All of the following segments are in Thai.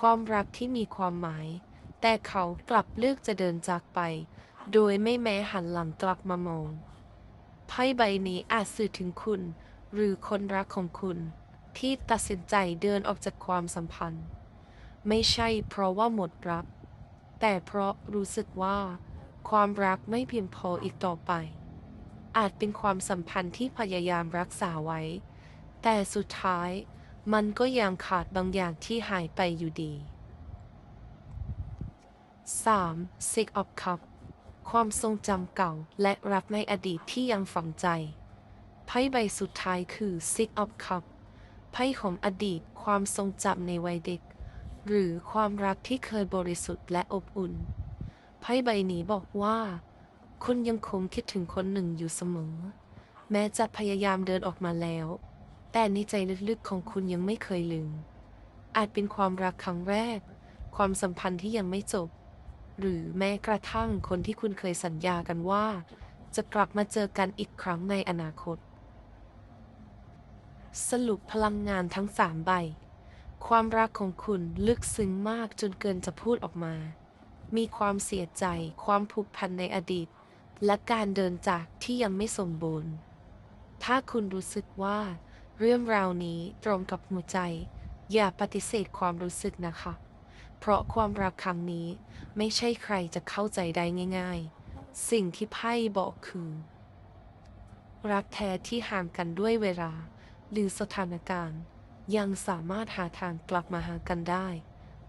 ความรักที่มีความหมาย แต่เขากลับเลือกจะเดินจากไป โดยไม่แม้หันหลังกลับมามองไพ่ใบนี้อาจสื่อถึงคุณ หรือคนรักของคุณ ที่ตัดสินใจเดินออกจากความสัมพันธ์ ไม่ใช่เพราะว่าหมดรัก แต่เพราะรู้สึกว่า ความรักไม่เพียงพออีกต่อไป อาจเป็นความสัมพันธ์ที่พยายามรักษาไว้ แต่สุดท้าย มันก็ยังขาดบางอย่างที่หายไปอยู่ดี 3. Six of Cup ความทรงจำเก่าและรักในอดีตที่ยังฝังใจ ไพ่ใบสุดท้ายคือ Six of Cup ไพ่ของอดีตความทรงจำในวัยเด็ก หรือความรักที่เคยบริสุทธิ์และอบอุ่น ไพ่ใบนี้บอกว่า คุณยังคงคิดถึงคนหนึ่งอยู่เสมอ แม้จะพยายามเดินออกมาแล้ว แต่ในใจลึกๆของคุณยังไม่เคยลืม อาจเป็นความรักครั้งแรก ความสัมพันธ์ที่ยังไม่จบ หรือแม้กระทั่งคนที่คุณเคยสัญญากันว่า จะกลับมาเจอกันอีกครั้งในอนาคต สรุปพลังงานทั้งสามใบ ความรักของคุณลึกซึ้งมากจนเกินจะพูดออกมา มีความเสียใจ ความผูกพันในอดีต และการเดินจากที่ยังไม่สมบูรณ์ ถ้าคุณรู้สึกว่า เรื่องราวนี้ตรงกับหัวใจ อย่าปฏิเสธความรู้สึกนะคะ เพราะความรักครั้งนี้ไม่ใช่ใครจะเข้าใจได้ง่าย ๆ สิ่งที่ไพ่บอกคือ รักแท้ที่ห่างกันด้วยเวลา หรือสถานการณ์ ยังสามารถหาทางกลับมาหากันได้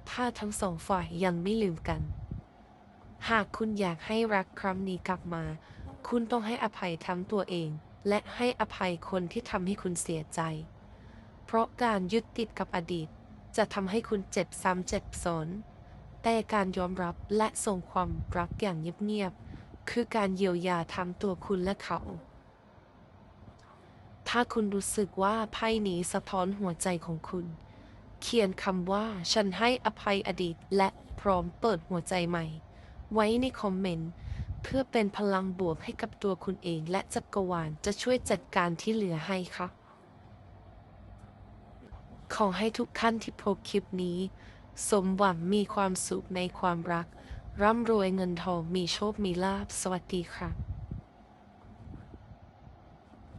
ถ้าทั้งสองฝ่ายยังไม่ลืมกัน หากคุณอยากให้รักครั้งนี้กลับมา คุณต้องให้อภัยทั้งตัวเอง และให้อภัยคนที่ทำให้คุณเสียใจ เพราะการยึดติดกับอดีต จะทำให้คุณเจ็บซ้ำเจ็บซ้อนแต่การยอมรับและส่งความรักอย่างเงียบๆคือการเยียวยาทั้งตัวคุณและเขา ถ้าคุณรู้สึกว่าไพ่นี้สะท้อนหัวใจของคุณ เขียนคำว่าฉันให้อภัยอดีตและพร้อมเปิดหัวใจใหม่ ไว้ในคอมเมนต์ เพื่อเป็นพลังบวกให้กับตัวคุณเองและจักรวาลจะช่วยจัดการที่เหลือให้ค่ะ ขอให้ทุกท่านที่พบคลิปนี้ สมหวังมีความสุขในความรัก ร่ำรวยเงินทองมีโชคมีลาบสวัสดีค่ะ